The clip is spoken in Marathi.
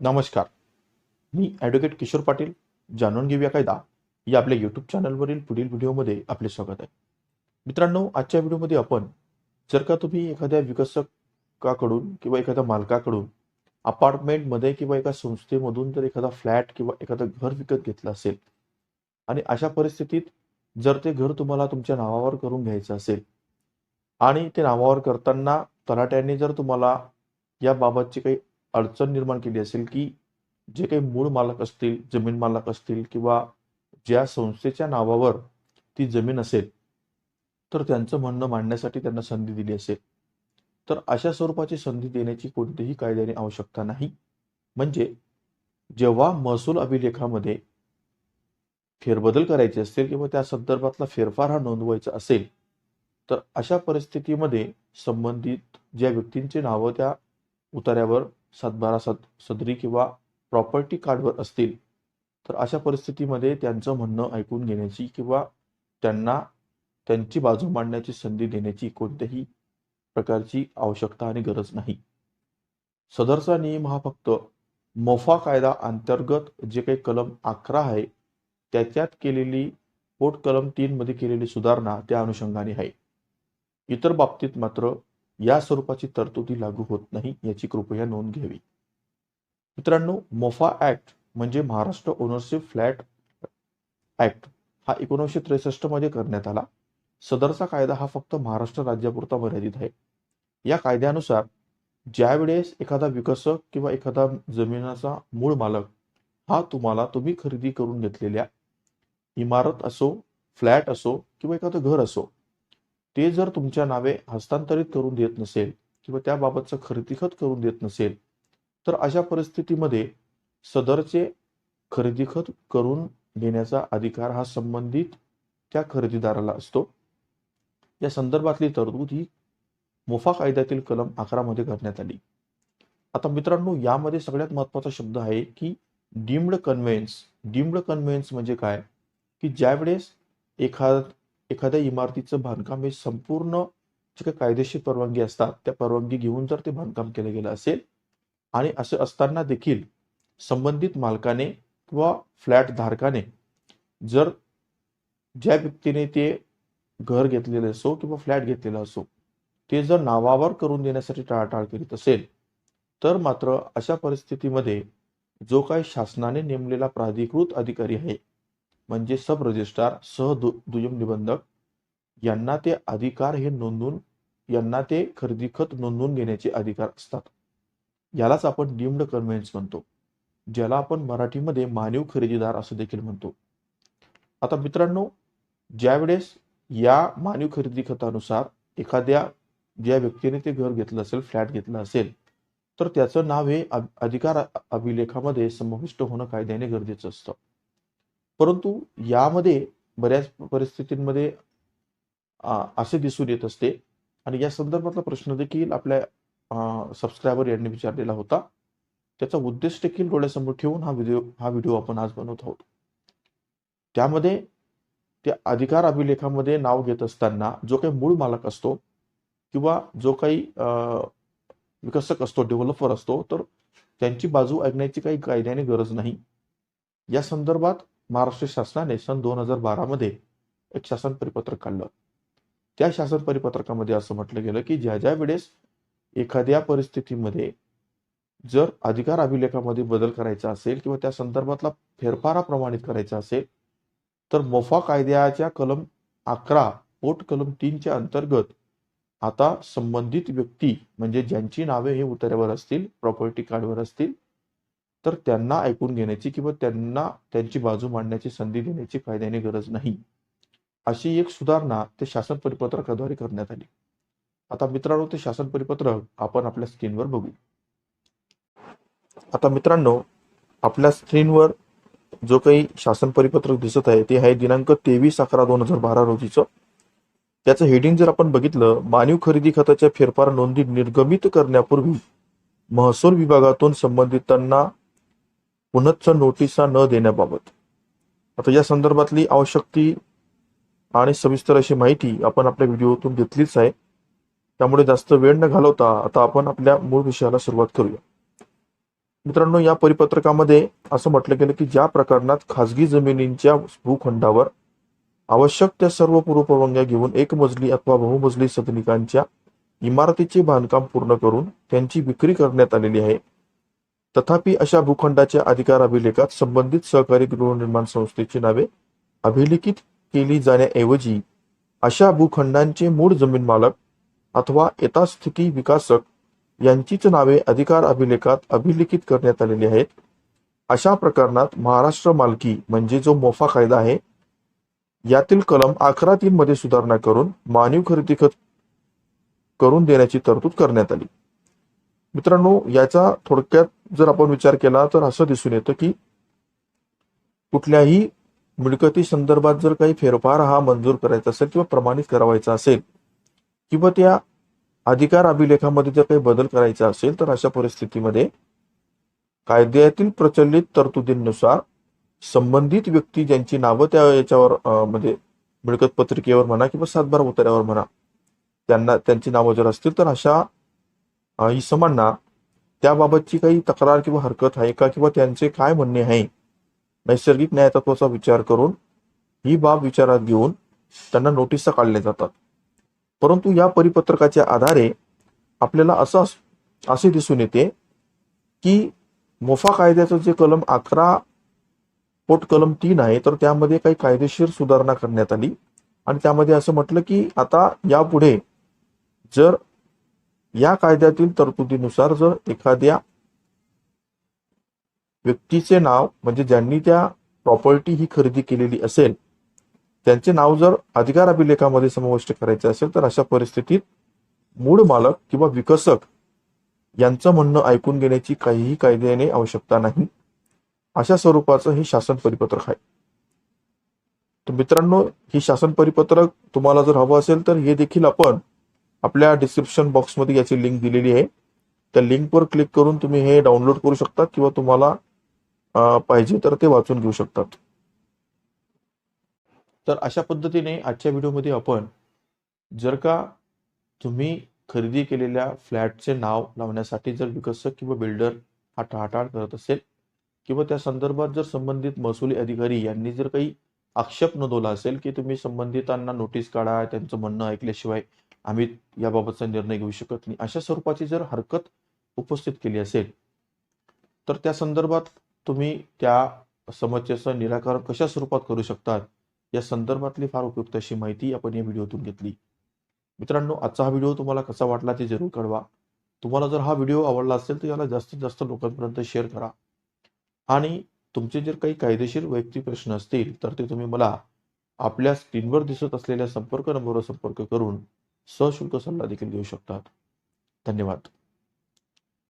नमस्कार. मी ॲडव्होकेट किशोर पाटील जाणून घेऊया कायदा. या आपल्या यूट्यूब चॅनलवरील पुढील व्हिडिओमध्ये आपले स्वागत आहे. मित्रांनो आजच्या व्हिडिओमध्ये आपण जर का तुम्ही एखाद्या विकसकाकडून किंवा एखाद्या मालकाकडून अपार्टमेंटमध्ये किंवा एका संस्थेमधून जर एखादा फ्लॅट किंवा एखादं घर विकत घेतलं असेल आणि अशा परिस्थितीत जर ते घर तुम्हाला तुमच्या नावावर करून घ्यायचं असेल आणि ते नावावर करताना तलाट्याने जर तुम्हाला याबाबतची काही अडचण निर्माण केली असेल की जे काही मूळ मालक असतील जमीन मालक असतील किंवा ज्या संस्थेच्या नावावर ती जमीन असेल तर त्यांचं म्हणणं मांडण्यासाठी त्यांना संधी दिली असेल. तर अशा स्वरूपाची संधी देण्याची कोणतीही कायद्याने आवश्यकता नाही. म्हणजे जेव्हा महसूल अभिलेखामध्ये फेरबदल करायचे असतील किंवा त्या संदर्भातला फेरफार हा नोंदवायचा असेल तर अशा परिस्थितीमध्ये संबंधित ज्या व्यक्तींची नावं त्या उतार्यावर सातबारा सद सदरी किंवा प्रॉपर्टी कार्डवर असतील तर अशा परिस्थितीमध्ये त्यांचं म्हणणं ऐकून घेण्याची किंवा त्यांना त्यांची बाजू मांडण्याची संधी देण्याची कोणत्याही प्रकारची आवश्यकता आणि गरज नाही. सदरचा नियम हा फक्त मोफा कायदा अंतर्गत जे काही कलम अकरा आहे त्याच्यात केलेली पोट कलम तीनमध्ये केलेली सुधारणा त्या अनुषंगाने आहे. इतर बाबतीत मात्र या स्वरूपाची तरतुदी लागू होत नाही याची कृपया नोंद घ्यावी. मित्रांनो मोफा ऍक्ट म्हणजे महाराष्ट्र ओनरशिप फ्लॅट ऍक्ट हा एकोणीसशे त्रेसष्टमध्ये करण्यात आला. सदरचा कायदा हा फक्त महाराष्ट्र राज्यापुरता मर्यादित आहे. या कायद्यानुसार ज्यावेळेस एखादा विकसक किंवा एखादा जमिनाचा मूळ मालक हा तुम्हाला तुम्ही खरेदी करून घेतलेल्या इमारत असो फ्लॅट असो किंवा एखादं घर असो ते जर तुमच्या नावे हस्तांतरित करून देत नसेल किंवा त्याबाबतचं खरेदीखत करून देत नसेल तर अशा परिस्थितीमध्ये सदरचे खरेदीखत करून घेण्याचा अधिकार हा संबंधित त्या खरेदीदाराला असतो. या संदर्भातली तरतूद ही मोफा कायद्यातील कलम अकरामध्ये करण्यात आली. आता मित्रांनो यामध्ये सगळ्यात महत्त्वाचा शब्द आहे की डीम्ड कन्व्हेन्स डीम्ड कन्व्हेन्स म्हणजे काय? की ज्यावेळेस एखाद एखाद्या इमारतीचं बांधकाम हे संपूर्ण जे काही कायदेशीर परवानगी असतात त्या परवानगी घेऊन जर ते बांधकाम केलं गेलं असेल आणि असं असताना देखील संबंधित मालकाने किंवा फ्लॅट धारकाने जर ज्या व्यक्तीने ते घर घेतलेलं असो किंवा फ्लॅट घेतलेला असो ते जर नावावर करून देण्यासाठी टाळाटाळ करीत असेल तर मात्र अशा परिस्थितीमध्ये जो काही शासनाने नेमलेला प्राधिकृत अधिकारी आहे म्हणजे सब रजिस्ट्रार सह दु दुय्यम निबंधक यांना ते अधिकार हे नोंदवून यांना ते खरेदी खत नोंदवून घेण्याचे अधिकार असतात. यालाच आपण डीम्ड कन्व्हेन्स म्हणतो ज्याला आपण मराठीमध्ये मानव खरेदीदार असं देखील म्हणतो. आता मित्रांनो ज्यावेळेस या मानव खरेदी खतानुसार एखाद्या ज्या व्यक्तीने ते घर घेतलं असेल फ्लॅट घेतलं असेल तर त्याचं नाव हे अधिकार अभिलेखामध्ये समाविष्ट होणं कायद्याने गरजेचं असतं. परंतु यामध्ये बऱ्याच परिस्थितींमध्ये असे दिसून येत असते. आणि या संदर्भातला प्रश्न देखील आपल्या सबस्क्रायबर यांनी विचारलेला होता. त्याचा उद्देश देखील डोळ्यासमोर ठेवून हा व्हिडिओ हा व्हिडिओ आपण आज बनवत आहोत. त्यामध्ये त्या अधिकार अभिलेखामध्ये नाव घेत असताना जो काही मूळ मालक असतो किंवा जो काही विकसक असतो डेव्हलपर असतो तर त्यांची बाजू ऐकण्याची काही कायद्याने गरज नाही. या संदर्भात महाराष्ट्र शासनाने सन दोन हजार बारामध्ये एक शासन परिपत्रक काढलं. त्या शासन परिपत्रकामध्ये असं म्हटलं गेलं की ज्या ज्या वेळेस एखाद्या परिस्थितीमध्ये जर अधिकार अभिलेखामध्ये बदल करायचा असेल किंवा त्या संदर्भातला फेरफारा प्रमाणित करायचा असेल तर मोफा कायद्याच्या कलम अकरा पोट कलम तीनच्या अंतर्गत आता संबंधित व्यक्ती म्हणजे ज्यांची नावे हे उतार्यावर असतील प्रॉपर्टी कार्डवर असतील तर त्यांना ऐकून घेण्याची किंवा त्यांना त्यांची बाजू मांडण्याची संधी देण्याची कायद्याने गरज नाही. अशी एक सुधारणा ते शासन परिपत्रकाद्वारे करण्यात आली. आता मित्रांनो ते शासन परिपत्रक आपण आपल्या स्क्रीनवर बघू. आता मित्रांनो आपल्या स्क्रीनवर जो काही शासन परिपत्रक दिसत आहे ते आहे दिनांक तेवीस अकरा दोन हजार बारा रोजीचं. त्याचं हेडिंग जर आपण बघितलं मानव खरेदी खताच्या फेरफार नोंदी निर्गमित करण्यापूर्वी महसूल विभागातून संबंधितांना पुनच्च नोटिसा न देण्याबाबत. आता या संदर्भातली आवश्यक ती आणि सविस्तर अशी माहिती आपण आपल्या व्हिडिओतून घेतलीच आहे. त्यामुळे जास्त वेळ न घालवता आता आपण आपल्या मूळ विषयाला सुरुवात करूया. मित्रांनो या परिपत्रकामध्ये असं म्हटलं गेलं की ज्या प्रकरणात खाजगी जमिनींच्या भूखंडावर आवश्यक त्या सर्व पूर्वपरवानग्या घेऊन एक मजली अथवा बहुमजली सदनिकांच्या इमारतीचे बांधकाम पूर्ण करून त्यांची विक्री करण्यात आलेली आहे तथापि अशा भूखंडाच्या अधिकार अभिलेखात संबंधित सहकारी गृहनिर्माण संस्थेची नावे अभिलिखित केली जाण्याऐवजी अशा भूखंडांचे मूळ जमीन मालक अथवा यथास्थिती विकासक यांचीच नावे अधिकार अभिलेखात अभिलिखित करण्यात आलेली आहेत. अशा प्रकरणात महाराष्ट्र मालकी म्हणजे जो मोफा कायदा आहे यातील कलम अकरा तीन मध्ये सुधारणा करून मानवी खरेदी खत करून देण्याची तरतूद करण्यात आली. मित्रांनो याचा थोडक्यात जर आपण विचार केला तर असं दिसून येतं की कुठल्याही मिळकती संदर्भात जर काही फेरफार हा मंजूर करायचा असेल किंवा प्रमाणित करावायचा असेल किंवा त्या अधिकार अभिलेखामध्ये जर काही बदल करायचा असेल तर अशा परिस्थितीमध्ये कायद्यातील प्रचलित तरतुदींनुसार संबंधित व्यक्ती ज्यांची नावं त्या याच्यावर म्हणजे मिळकत पत्रिकेवर म्हणा किंवा सातबार उतार्यावर म्हणा त्यांना त्यांची नावं जर असतील तर अशा इसमांना त्याबाबतची काही तक्रार किंवा हरकत आहे का? किंवा त्यांचे काय म्हणणे आहे? नैसर्गिक न्यायतत्वाचा विचार करून ही बाब विचारात घेऊन त्यांना नोटिसा काढल्या जातात. परंतु या परिपत्रकाच्या आधारे आपल्याला असं असे दिसून येते की मोफा कायद्याचं जे कलम अकरा पोट कलम तीन आहे तर त्यामध्ये काही कायदेशीर सुधारणा करण्यात आली. आणि त्यामध्ये असं म्हटलं की आता यापुढे जर या कायद्यातील तरतुदीनुसार जर एखाद्या व्यक्तीचे नाव म्हणजे ज्यांनी त्या प्रॉपर्टी ही खरेदी केलेली असेल त्यांचे नाव जर अधिकार अभिलेखामध्ये समाविष्ट करायचे असेल तर अशा परिस्थितीत मूळ मालक किंवा विकसक यांचं म्हणणं ऐकून घेण्याची काहीही कायद्याने आवश्यकता नाही. अशा स्वरूपाचं हे शासन परिपत्रक आहे. तर मित्रांनो ही शासन परिपत्रक तुम्हाला जर हवं असेल तर हे देखील आपण आपल्या डिस्क्रिप्शन बॉक्समध्ये याची लिंक दिलेली आहे. त्या लिंकवर क्लिक करून तुम्ही हे डाउनलोड करू शकता किंवा तुम्हाला पाहिजे तर ते वाचून घेऊ शकतात. तर अशा पद्धतीने आजच्या व्हिडिओमध्ये आपण जर का तुम्ही खरेदी केलेल्या फ्लॅटचे नाव लावण्यासाठी जर विकसक किंवा बिल्डर हा टाळाटाळ करत असेल किंवा त्या संदर्भात जर संबंधित महसुली अधिकारी यांनी जर काही आक्षेप नोंदवला असेल की तुम्ही संबंधितांना नोटीस काढा त्यांचं म्हणणं ऐकल्याशिवाय आम्ही याबाबतचा निर्णय घेऊ शकत नाही. अशा स्वरूपाची जर हरकत उपस्थित केली असेल तर त्या संदर्भात तुम्ही त्या समस्येचं निराकरण कशा स्वरूपात करू शकतात या संदर्भातली फार उपयुक्त अशी माहिती आपण या व्हिडिओतून घेतली. मित्रांनो आजचा हा व्हिडिओ तुम्हाला कसा वाटला ते जरूर कळवा. तुम्हाला जर हा व्हिडिओ आवडला असेल तर याला जास्तीत जास्त लोकांपर्यंत शेअर करा. आणि तुमचे जर काही कायदेशीर वैयक्तिक प्रश्न असतील तर ते तुम्ही मला आपल्या स्क्रीनवर दिसत असलेल्या संपर्क नंबरवर संपर्क करून सशुल्क सल्ला देखील घेऊ शकतात. धन्यवाद.